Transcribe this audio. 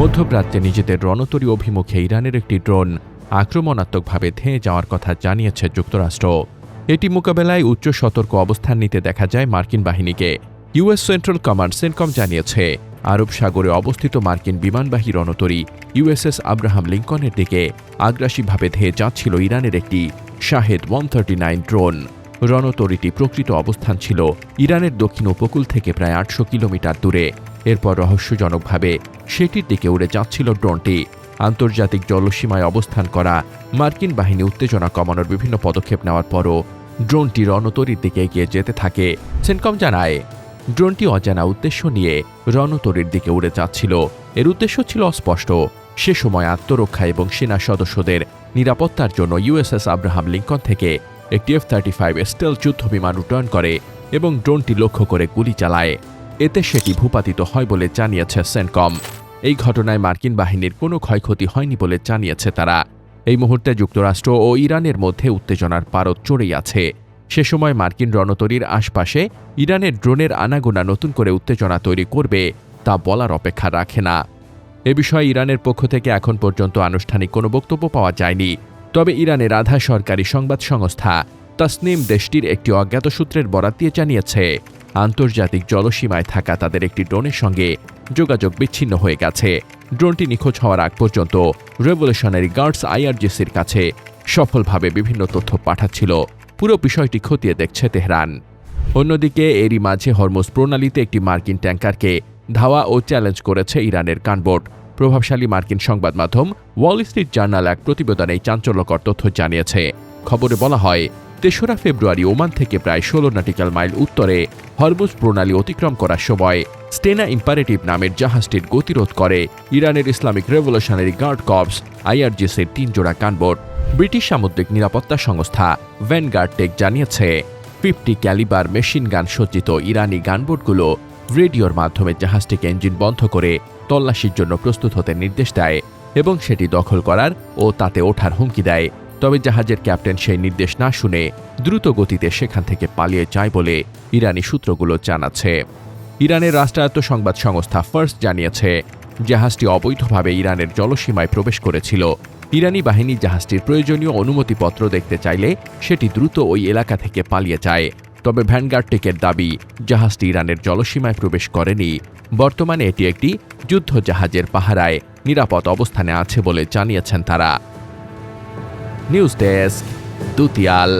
মধ্যপ্রাচ্যে নিজেদের রণতরী অভিমুখে ইরানের একটি ড্রোন আক্রমণাত্মকভাবে ধেয়ে যাওয়ার কথা জানিয়েছে যুক্তরাষ্ট্র। এটি মোকাবেলায় উচ্চ সতর্ক অবস্থান নিতে দেখা যায় মার্কিন বাহিনীকে। ইউএস সেন্ট্রাল কমান্ড সেনকম জানিয়েছে, আরব সাগরে অবস্থিত মার্কিন বিমানবাহী রণতরী ইউএসএস আব্রাহাম লিঙ্কনের দিকে আগ্রাসীভাবে ধেয়ে যাচ্ছিল ইরানের একটি Shahed one thirty nine drone. রণতরীটি প্রকৃত অবস্থান ছিল ইরানের দক্ষিণ উপকূল থেকে প্রায় আটশো কিলোমিটার দূরে। এরপর রহস্যজনকভাবে সেটির দিকে উড়ে যাচ্ছিল ড্রোনটি। আন্তর্জাতিক জলসীমায় অবস্থান করা মার্কিন বাহিনী উত্তেজনা কমানোর বিভিন্ন পদক্ষেপ নেওয়ার পরও ড্রোনটি রণতরীর দিকে এগিয়ে যেতে থাকে, সেনকম জানায়। ড্রোনটি অজানা উদ্দেশ্য নিয়ে রণতরীর দিকে উড়ে যাচ্ছিল। এর উদ্দেশ্য ছিল অস্পষ্ট। সে সময় আত্মরক্ষা এবং সেনা সদস্যদের নিরাপত্তার জন্য ইউএসএস আব্রাহাম লিঙ্কন থেকে একটি এফ থার্টি ফাইভ স্টেল যুদ্ধ বিমান উড্ডয়ন করে এবং ড্রোনটি লক্ষ্য করে গুলি চালায়। এতে সেটি ভূপাতিত হয় বলে জানিয়েছে সেনকম। এই ঘটনায় মার্কিন বাহিনীর কোনো ক্ষয়ক্ষতি হয়নি বলে জানিয়েছে তারা। এই মুহূর্তে যুক্তরাষ্ট্র ও ইরানের মধ্যে উত্তেজনার পারদ চড়েই আছে। সে সময় মার্কিন রণতরীর আশপাশে ইরানের ড্রোনের আনাগোনা নতুন করে উত্তেজনা তৈরি করবে তা বলার অপেক্ষা রাখে না। এ বিষয়ে ইরানের পক্ষ থেকে এখন পর্যন্ত আনুষ্ঠানিক কোনো বক্তব্য পাওয়া যায়নি। তবে ইরানের আধা সরকারি সংবাদ সংস্থা তাসনিম দেশটির একটি অজ্ঞাত সূত্রের বরাত দিয়ে জানিয়েছে। আন্তর্জাতিক জলসীমায় থাকা তাদের একটি ড্রোনের সঙ্গে যোগাযোগ বিচ্ছিন্ন হয়ে গেছে। ড্রোনটি নিখোঁজ হওয়ার আগ পর্যন্ত রেভলিউশনারি গার্ডস আইআরজিসির কাছে সফলভাবে বিভিন্ন তথ্য পাঠাচ্ছিল। পুরো বিষয়টি খতিয়ে দেখছে তেহরান। অন্যদিকে এরই মাঝে হরমোজ প্রণালীতে একটি মার্কিন ট্যাঙ্কারকে ধাওয়া ও চ্যালেঞ্জ করেছে ইরানের কানবোর্ড। প্রভাবশালী মার্কিন সংবাদ মাধ্যম ওয়াল স্ট্রিট জার্নাল এক প্রতিবেদনে চাঞ্চল্যকর তথ্য জানিয়েছে। খবরে বলা হয় তেসরা ফেব্রুয়ারি ওমান থেকে প্রায় ষোলো নাটিক্যাল মাইল উত্তরে হরমুজ প্রণালী অতিক্রম করার সময় স্টেনা ইম্পারেটিভ নামের জাহাজটির গতিরোধ করে ইরানের ইসলামিক রেভলিউশনারি গার্ড কপস আইআরজিসির তিন জোড়া কানবোর্ড ব্রিটিশ সামুদ্রিক নিরাপত্তা সংস্থা ভ্যানগার্ড টেক জানিয়েছে, ফিফটি ক্যালিবার মেশিন গান সজ্জিত ইরানি গানবোটগুলো রেডিওর মাধ্যমে জাহাজটিকে ইঞ্জিন বন্ধ করে তল্লাশির জন্য প্রস্তুত হতে নির্দেশ দেয় এবং সেটি দখল করার ও তাতে ওঠার হুমকি দেয়। তবে জাহাজের ক্যাপ্টেন সেই নির্দেশ না শুনে দ্রুত গতিতে সেখান থেকে পালিয়ে যায় বলে ইরানি সূত্রগুলো জানাচ্ছে। ইরানের রাষ্ট্রায়ত্ত সংবাদ সংস্থা ফার্স্ট জানিয়েছে, জাহাজটি অবৈধভাবে ইরানের জলসীমায় প্রবেশ করেছিল। ইরানি বাহিনী জাহাজটির প্রয়োজনীয় অনুমতিপত্র দেখতে চাইলে সেটি দ্রুত ওই এলাকা থেকে পালিয়ে যায়। তবে ভ্যানগার্ডটেকের দাবি, জাহাজটি ইরানের জলসীমায় প্রবেশ করেনি। বর্তমানে এটি একটি যুদ্ধ জাহাজের পাহারায় নিরাপদ অবস্থানে আছে বলে জানিয়েছেন তারা। News desk দুতিয়াল।